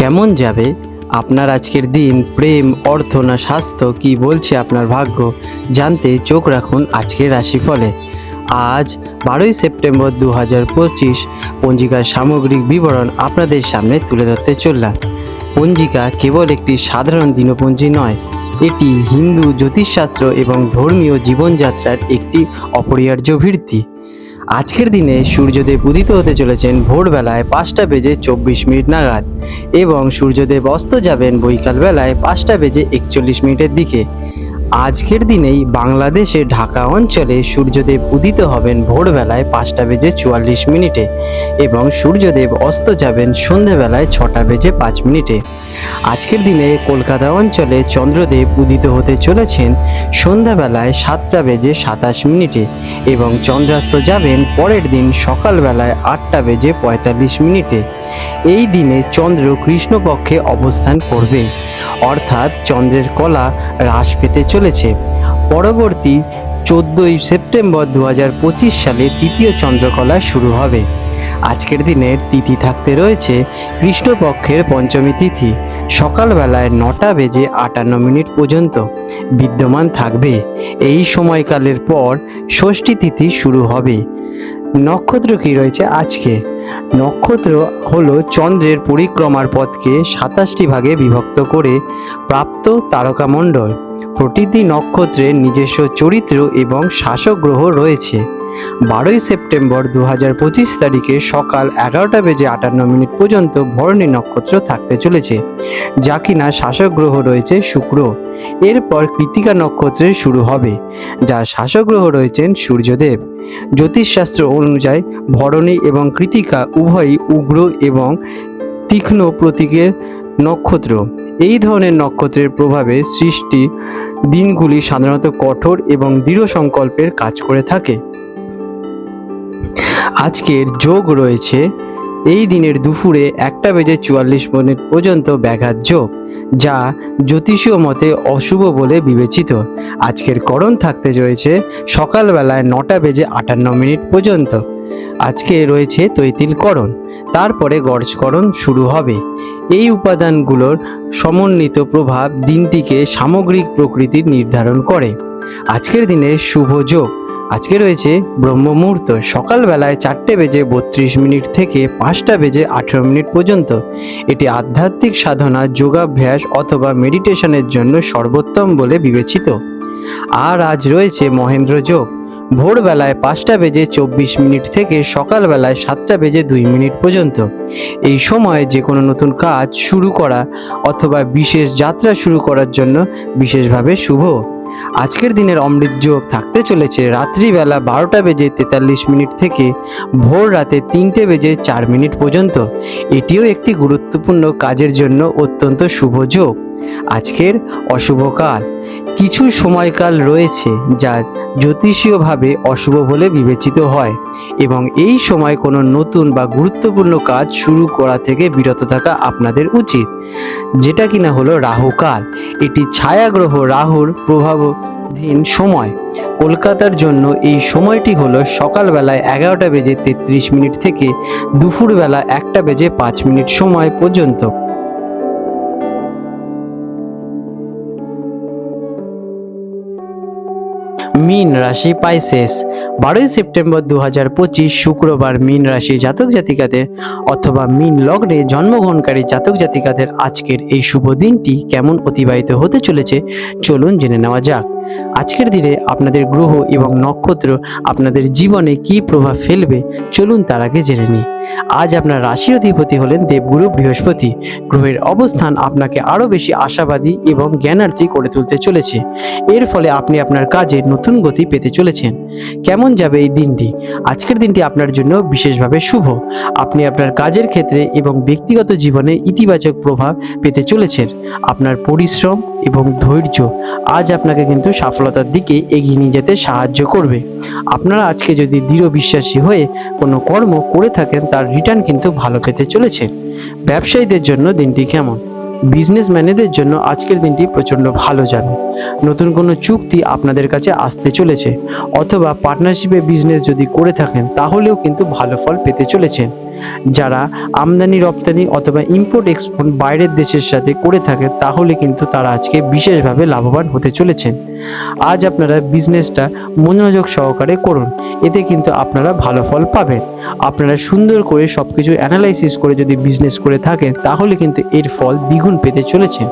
কেমন যাবে? আপনার আজকের দিন প্রেম, অর্থ না স্বাস্থ্য? কি বলছে আপনার ভাগ্য? জানতে চোখ রাখুন আজকের রাশিফলে। আজ বারোই সেপ্টেম্বর দু হাজার পঁচিশ, পঞ্জিকার সামগ্রিক বিবরণ আপনাদের সামনে তুলে ধরতে চললাম। পঞ্জিকা কেবল একটি সাধারণ দিনপঞ্জি নয়, এটি হিন্দু জ্যোতিষশাস্ত্র এবং ধর্মীয় জীবনযাত্রার একটি অপরিহার্য ভিত্তি। আজকের দিনে সূর্যদেব উদিত হতে চলেছেন ভোরবেলায় পাঁচটা বেজে চব্বিশ মিনিট নাগাদ এবং সূর্যদেব অস্ত যাবেন বৈকালবেলায় পাঁচটা বেজে একচল্লিশ মিনিটের দিকে। আজকের দিনেই বাংলাদেশে ঢাকা অঞ্চলে সূর্যদেব উদিত হবেন ভোরবেলায় পাঁচটা বেজে চুয়াল্লিশ মিনিটে এবং সূর্যদেব অস্ত যাবেন সন্ধেবেলায় ছটা বেজে পাঁচ মিনিটে। আজকের দিনে কলকাতা অঞ্চলে চন্দ্রদেব উদিত হতে চলেছেন সন্ধ্যাবেলায় সাতটা বেজে সাতাশ মিনিটে এবং চন্দ্রাস্ত যাবেন পরের দিন সকালবেলায় আটটা বেজে পঁয়তাল্লিশ মিনিটে। এই দিনে চন্দ্র কৃষ্ণপক্ষে অবস্থান করবে। অর্থাৎ চন্দ্রের কলা হ্রাস পেতে চলেছে। পরবর্তী চোদ্দোই সেপ্টেম্বর দু পঁচিশ সালে তৃতীয় চন্দ্রকলা শুরু হবে। আজকের দিনের তিথি থাকতে রয়েছে কৃষ্ণপক্ষের পঞ্চমী তিথি। সকালবেলায় নটা বেজে আটান্ন মিনিট পর্যন্ত বিদ্যমান থাকবে। এই সময়কালের পর ষষ্ঠী তিথি শুরু হবে। নক্ষত্র কি রয়েছে আজকে। নক্ষত্র হলো চন্দ্রের পরিক্রমার পথকে সাতাশটি ভাগে বিভক্ত করে প্রাপ্ত তারকামণ্ডল। প্রতিটি নক্ষত্রের নিজস্ব চরিত্র এবং শাসক গ্রহ রয়েছে। বারোই সেপ্টেম্বর দু হাজার পঁচিশ তারিখে সকাল এগারোটা বেজে আটান্ন মিনিট পর্যন্ত ভরণী নক্ষত্র থাকতে চলেছে, যা কিনা শাসক গ্রহ রয়েছে শুক্র। এরপর কৃতিকা নক্ষত্রের শুরু হবে, যার শাসক গ্রহ রয়েছেন সূর্যদেব। জ্যোতিষশাস্ত্র অনুযায়ী ভরণী এবং কৃতিকা উভয়ই উগ্র এবং তীক্ষ্ণ প্রতীকের নক্ষত্র। এই ধরনের নক্ষত্রের প্রভাবে সৃষ্টি দিনগুলি সাধারণত কঠোর এবং দৃঢ় সংকল্পের কাজ করে থাকে। আজকের যোগ রয়েছে, এই দিনের দুপুরে একটা বেজে চুয়াল্লিশ মিনিট পর্যন্ত ব্যাঘাত যোগ, যা জ্যোতিষীয় মতে অশুভ বলে বিবেচিত। আজকের করণ থাকতে রয়েছে সকালবেলায় নটা বেজে আটান্ন মিনিট পর্যন্ত। আজকে রয়েছে তৈতিলকরণ তারপরে গর্জকরণ শুরু হবে। এই উপাদানগুলোর সমন্বিত প্রভাব দিনটিকে সামগ্রিক প্রকৃতির নির্ধারণ করে। আজকের দিনের শুভ যোগ আজকে রয়েছে ব্রহ্ম মুহূর্ত সকালবেলায় চারটে বেজে বত্রিশ মিনিট থেকে পাঁচটা বেজে আঠেরো মিনিট পর্যন্ত। এটি আধ্যাত্মিক সাধনা, যোগাভ্যাস অথবা মেডিটেশনের জন্য সর্বোত্তম বলে বিবেচিত। আর আজ রয়েছে মহেন্দ্র যোগ। ভোরবেলায় পাঁচটা বেজে চব্বিশ মিনিট থেকে সকালবেলায় সাতটা বেজে দুই মিনিট পর্যন্ত। এই সময়ে যে কোনো নতুন কাজ শুরু করা অথবা বিশেষ যাত্রা শুরু করার জন্য বিশেষভাবে শুভ। আজকের দিনের অমৃত যোগ থাকতে চলেছে রাত্রিবেলা বারোটা বেজে তেতাল্লিশ মিনিট থেকে ভোর রাতে তিনটে বেজে চার মিনিট পর্যন্ত। এটিও একটি গুরুত্বপূর্ণ কাজের জন্য অত্যন্ত শুভ যোগ আজকের অশুভ কাল। কিছু সময়কাল রয়েছে যা জ্যোতিষীয়ভাবে অশুভ বলে বিবেচিত হয় এবং এই সময় কোনো নতুন বা গুরুত্বপূর্ণ কাজ শুরু করা থেকে বিরত থাকা আপনাদের উচিত। যেটা কিনা হলো রাহুকাল এটি ছায়াগ্রহ রাহুর প্রভাবাধীন সময়। কলকাতার জন্য এই সময়টি হলো সকালবেলায় এগারোটা বেজে তেত্রিশ মিনিট থেকে দুপুরবেলা একটা বেজে পাঁচ মিনিট সময় পর্যন্ত। মিন রাশি পাইসেস। বারোই সেপ্টেম্বর দু হাজার পঁচিশ শুক্রবার মিন রাশি জাতক জাতিকাদের অথবা মিন লগ্নে জন্মগ্রহণকারী জাতক জাতিকাদের আজকের এই শুভ দিনটি কেমন অতিবাহিত হতে চলেছে, চলুন জেনে নেওয়া যাক। আজকের দিনে আপনাদের গ্রহ এবং নক্ষত্র আপনাদের জীবনে কী প্রভাব ফেলবে, চলুন তার আগে জেনে নিই। আজ আপনার রাশির অধিপতি হলেন দেবগুরু বৃহস্পতি। গ্রহের অবস্থান আপনাকে আরও বেশি আশাবাদী এবং জ্ঞানার্থী করে তুলতে চলেছে। এর ফলে আপনি আপনার কাজে নতুন গতি পেতে চলেছেন। কেমন যাবে এই দিনটি? আজকের দিনটি আপনার জন্য বিশেষভাবে শুভ। আপনি আপনার কাজের ক্ষেত্রে এবং ব্যক্তিগত জীবনে ইতিবাচক প্রভাব পেতে চলেছেন। আপনার পরিশ্রম এবং ধৈর্য আজ আপনাকে কিন্তু সফলতার দিকে এগিয়ে নিয়ে যেতে সাহায্য করবে। আপনারা আজকে যদি দৃঢ় বিশ্বাসী হয়ে কোনো কর্ম করে থাকেন, তার রিটার্ন কিন্তু ভালো পেতে চলেছে। ব্যবসায়ীদের জন্য দিনটি কেমন? বিজনেসম্যানেদের জন্য আজকের দিনটি প্রচণ্ড ভালো যাবে। নতুন কোনো চুক্তি আপনাদের কাছে আসতে চলেছে অথবা পার্টনারশিপে বিজনেস যদি করে থাকেন, তাহলেও কিন্তু ভালো ফল পেতে চলেছেন। যারা আমদানি, রপ্তানি অথবা ইম্পোর্ট এক্সপোর্ট বাইরের দেশের সাথে করে থাকেন তাহলে কিন্তু তারা আজকে বিশেষভাবে লাভবান হতে চলেছেন। আজ আপনারা বিজনেসটা মনোযোগ সহকারে করুন, এতে কিন্তু আপনারা ভালো ফল পাবেন। আপনারা সুন্দর করে সব কিছু অ্যানালাইসিস করে যদি বিজনেস করে থাকেন, তাহলে কিন্তু এর ফল দ্বিগুণ পেতে চলেছেন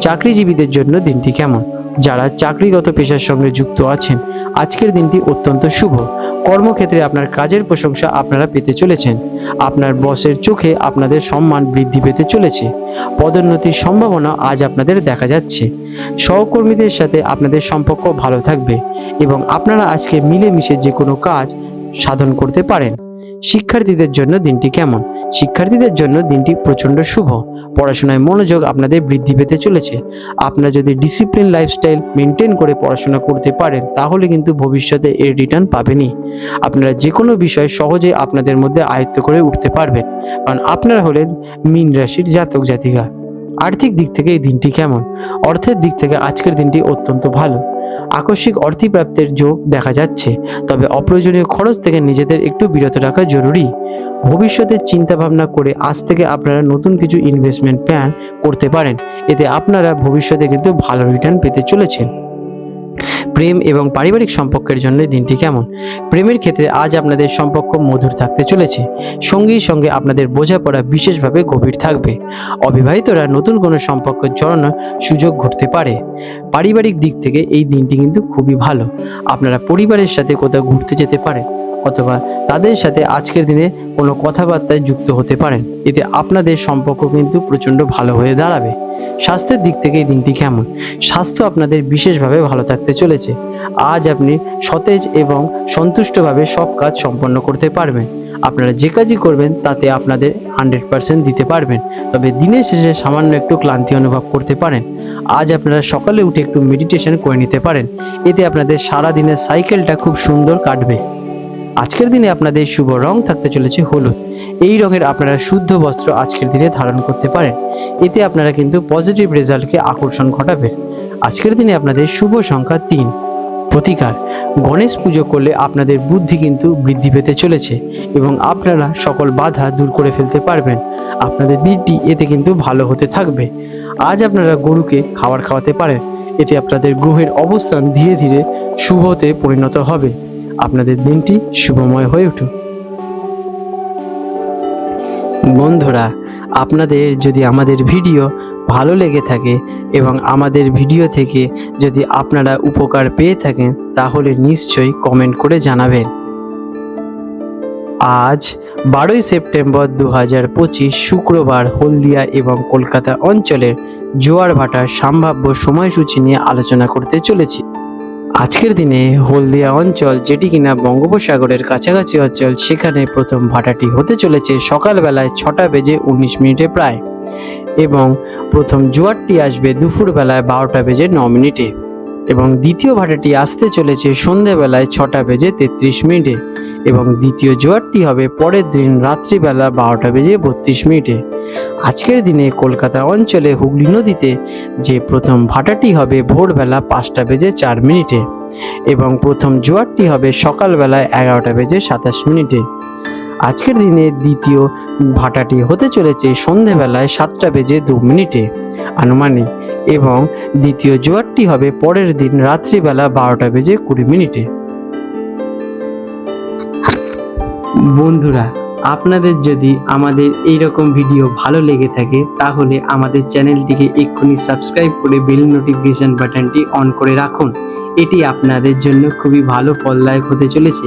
চাকরিজীবীদের জন্য দিনটি কেমন? যারা চাকরিগত পেশার সঙ্গে যুক্ত আছেন, আজকের দিনটি অত্যন্ত শুভ। কর্মক্ষেত্রে আপনার কাজের প্রশংসা আপনারা পেতে চলেছেন। আপনার বসের চোখে আপনাদের সম্মান বৃদ্ধি পেতে চলেছে। পদোন্নতির সম্ভাবনা আজ আপনাদের দেখা যাচ্ছে। সহকর্মীদের সাথে আপনাদের সম্পর্ক ভালো থাকবে এবং আপনারা আজকে মিলেমিশে যে কোনো কাজ সাধন করতে পারেন। শিক্ষার্থীদের জন্য দিনটি কেমন? শিক্ষার্থীদের জন্য দিনটি প্রচণ্ড শুভ। পড়াশোনায় মনোযোগ আপনাদের বৃদ্ধি পেতে চলেছে। আপনারা যদি ডিসিপ্লিন লাইফস্টাইল মেনটেন করে পড়াশোনা করতে পারেন, তাহলে কিন্তু ভবিষ্যতে এর রিটার্ন পাবেনই। আপনারা যে কোনো বিষয় সহজে আপনাদের মধ্যে আয়ত্ত করে উঠতে পারবেন। কারণ আপনারা হলেন মীন রাশির জাতক জাতিকা আর্থিক দিক থেকে এই দিনটি কেমন? অর্থের দিক থেকে আজকের দিনটি অত্যন্ত ভালো। আকস্মিক অর্থপ্রাপ্তের যোগ দেখা যাচ্ছে, তবে অপ্রয়োজনীয় খরচ থেকে নিজেদের একটু বিরত রাখা জরুরি। ভবিষ্যতের চিন্তা ভাবনা করে আজ থেকে আপনারা নতুন কিছু ইনভেস্টমেন্ট প্ল্যান করতে পারেন। এতে আপনারা ভবিষ্যতে কিন্তু ভালো রিটার্ন পেতে চলেছেন। প্রেম এবং পারিবারিক সম্পর্কের জন্য দিনটি কেমন? প্রেমের ক্ষেত্রে আজ আপনাদের সম্পর্ক মধুর থাকতে চলেছে। সঙ্গীর সঙ্গে আপনাদের বোঝাপড়া বিশেষভাবে গভীর থাকবে। অবিবাহিতরা নতুন কোনো সম্পর্ক জড়ানোর সুযোগ ঘটতে পারে। পারিবারিক দিক থেকে এই দিনটি কিন্তু খুবই ভালো। আপনারা পরিবারের সাথে কোথাও ঘুরতে যেতে পারেন। অথবা তাদের সাথে আজকের দিনে কোনো কথাবার্তায় যুক্ত হতে পারেন। এতে আপনাদের সম্পর্ক কিন্তু প্রচণ্ড ভালো হয়ে দাঁড়াবে। স্বাস্থ্যের দিক থেকে এই দিনটি কেমন? স্বাস্থ্য আপনাদের বিশেষভাবে ভালো থাকতে চলেছে। আজ আপনি সতেজ এবং সন্তুষ্টভাবে সব কাজ সম্পন্ন করতে পারবেন। আপনারা যে কাজই করবেন, তাতে আপনাদের হান্ড্রেড পার্সেন্ট দিতে পারবেন। তবে দিনের শেষে সামান্য একটু ক্লান্তি অনুভব করতে পারেন। আজ আপনারা সকালে উঠে একটু মেডিটেশন করে নিতে পারেন। এতে আপনাদের সারা দিনের সাইকেলটা খুব সুন্দর কাটবে। আজকের দিনে আপনাদের শুভ রং থাকতে চলেছে হলুদ। এই রঙের আপনারা শুদ্ধ বস্ত্র আজকের দিনে ধারণ করতে পারেন। এতে আপনারা কিন্তু পজিটিভ রেজাল্টকে আকর্ষণ ঘটাবে। আজকের দিনে আপনাদের শুভ সংখ্যা তিন। প্রতিকার, গণেশ পুজো করলে আপনাদের বুদ্ধি কিন্তু বৃদ্ধি পেতে চলেছে এবং আপনারা সকল বাধা দূর করে ফেলতে পারবেন। আপনাদের দিনটি এতে কিন্তু ভালো হতে থাকবে। আজ আপনারা গরুকে খাবার খাওয়াতে পারেন। এতে আপনাদের গ্রহের অবস্থান ধীরে ধীরে শুভতে পরিণত হবে। আপনাদের দিনটি শুভময় হয়ে উঠুক। বন্ধুরা, আপনাদের যদি আমাদের ভিডিও ভালো লেগে থাকে এবং আমাদের ভিডিও থেকে যদি আপনারা উপকার পেয়ে থাকেন, তাহলে নিশ্চয়ই কমেন্ট করে জানাবেন। আজ বারোই সেপ্টেম্বর দু হাজার পঁচিশ শুক্রবার হলদিয়া এবং কলকাতা অঞ্চলের জোয়ার ভাটার সম্ভাব্য সময়সূচি নিয়ে আলোচনা করতে চলেছি। আজকের দিনে হলদিয়া অঞ্চল, যেটি কিনা বঙ্গোপসাগরের কাছাকাছি অঞ্চল, সেখানে প্রথম ভাটাটি হতে চলেছে সকালবেলায় ছটা বেজে উনিশ মিনিটে প্রায় এবং প্রথম জোয়ারটি আসবে দুপুরবেলায় বারোটা বেজে ন মিনিটে। এবং দ্বিতীয় ভাটাটি আসতে চলেছে সন্ধেবেলায় ছটা বেজে তেত্রিশ মিনিটে এবং দ্বিতীয় জোয়ারটি হবে পরের দিন রাত্রিবেলা বারোটা বেজে বত্রিশ মিনিটে। আজকের দিনে কলকাতা অঞ্চলে হুগলি নদীতে যে প্রথম ভাটাটি হবে ভোরবেলা পাঁচটা বেজে চার মিনিটে এবং প্রথম জোয়ারটি হবে সকালবেলায় এগারোটা বেজে সাতাশ মিনিটে। আজকের দিনে দ্বিতীয় ভাটাটি হতে চলেছে সন্ধেবেলায় সাতটা বেজে দু মিনিটে। আনুমানিক এবং দ্বিতীয় জোয়ারটি হবে পরের দিন রাত্রিবেলা বারোটা বেজে কুড়ি মিনিটে। বন্ধুরা, আপনাদের যদি আমাদের এই রকম ভিডিও ভালো লেগে থাকে, তাহলে আমাদের চ্যানেলটিকে এক্ষুনি সাবস্ক্রাইব করে বেল নোটিফিকেশন বাটনটি অন করে রাখুন। এটি আপনাদের জন্য খুবই ভালো ফলদায়ক হতে চলেছে।